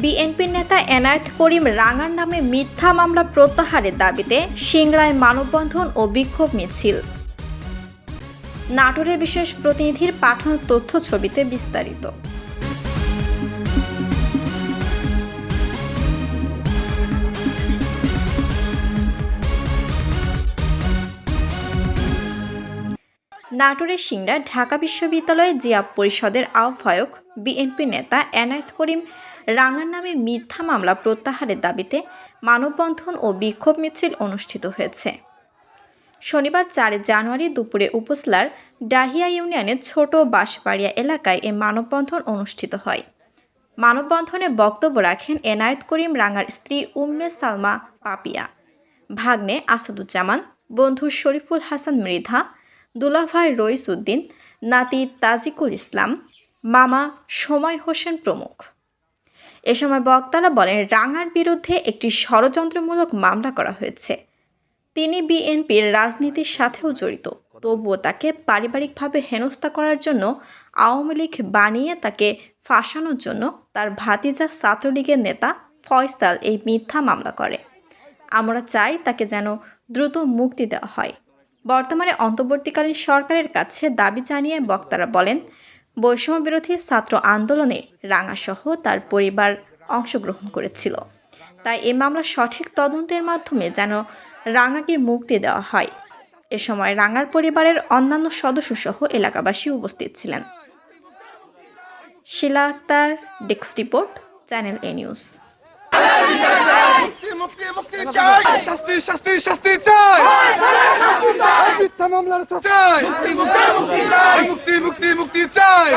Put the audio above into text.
বিএনপির নেতা এনায়েত করিম রাঙার নামে মিথ্যা মামলা প্রত্যাহারের দাবিতে সিংড়ায় মানববন্ধন ও বিক্ষোভ মিছিল। নাটোরে বিশেষ প্রতিনিধির পাঠানো তথ্য ছবিতে বিস্তারিত। নাটোরের সিংড়া ঢাকা বিশ্ববিদ্যালয়ে জিয়া পরিষদের আহ্বায়ক বিএনপি নেতা এনায়েত করিম রাঙার নামে মিথ্যা মামলা প্রত্যাহারের দাবিতে মানববন্ধন ও বিক্ষোভ মিছিল অনুষ্ঠিত হয়েছে। শনিবার চার জানুয়ারি দুপুরে উপজেলার ডাহিয়া ইউনিয়নের ছোট বাঁশবাড়িয়া এলাকায় এ মানববন্ধন অনুষ্ঠিত হয়। মানববন্ধনে বক্তব্য রাখেন এনায়েত করিম রাঙার স্ত্রী উম্মে সালমা পাপিয়া। ভাগ্নে আসাদুজ্জামান, বন্ধু শরীফুল হাসান মৃধা দুলাভাই রইস উদ্দিন নাতি তাজিকুল ইসলাম, মামা সময় হোসেন প্রমুখ। এ সময় বক্তারা বলেন, রাঙার বিরুদ্ধে একটি ষড়যন্ত্রমূলক মামলা করা হয়েছে। তিনি বিএনপির রাজনীতির সাথেও জড়িত। তবুও তাকে পারিবারিকভাবে হেনস্থা করার জন্য আওয়ামী লীগ বানিয়ে তাকে ফাঁসানোর জন্য তার ভাতিজা ছাত্রলীগের নেতা ফয়সাল এই মিথ্যা মামলা করে। আমরা চাই তাকে যেন দ্রুত মুক্তি দেওয়া হয়। বর্তমানে অন্তর্বর্তীকালীন সরকারের কাছে দাবি জানিয়ে বক্তারা বলেন, বৈষম্য বিরোধী ছাত্র আন্দোলনে রাঙাসহ তার পরিবার অংশগ্রহণ করেছিল। তাই এ মামলা সঠিক তদন্তের মাধ্যমে যেন রাঙাকে মুক্তি দেওয়া হয়। এ সময় রাঙার পরিবারের অন্যান্য সদস্যসহ এলাকাবাসী উপস্থিত ছিলেন। Shila Akter, desk report, channel A news. চাই শাস্তি শাস্তি শাস্তি চাই মিথ্যা মামলার চাই মুক্তি মুক্তি মুক্তি চাই